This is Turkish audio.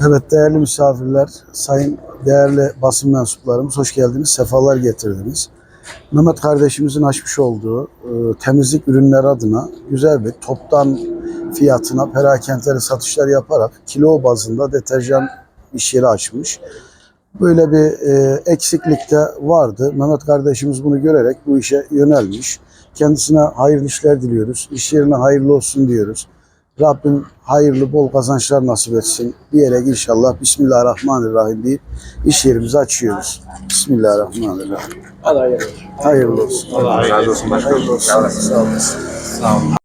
Evet değerli misafirler, sayın değerli basın mensuplarımız hoş geldiniz, sefalar getirdiniz. Mehmet kardeşimizin açmış olduğu e, temizlik ürünleri adına güzel bir toptan fiyatına perakendleri satışlar yaparak kilo bazında deterjan iş yeri açmış. Böyle bir e, eksiklik de vardı. Mehmet kardeşimiz bunu görerek bu işe yönelmiş. Kendisine hayırlı işler diliyoruz. İş yerine hayırlı olsun diyoruz. Rabbim hayırlı bol kazançlar nasip etsin diyerek inşallah Bismillahirrahmanirrahim deyip iş yerimizi açıyoruz. Bismillahirrahmanirrahim. Allah hayırlı olsun. Hayırlı olsun. Allah razı olsun. Hayırlı olsun. Sağ olasın. Sağ olun.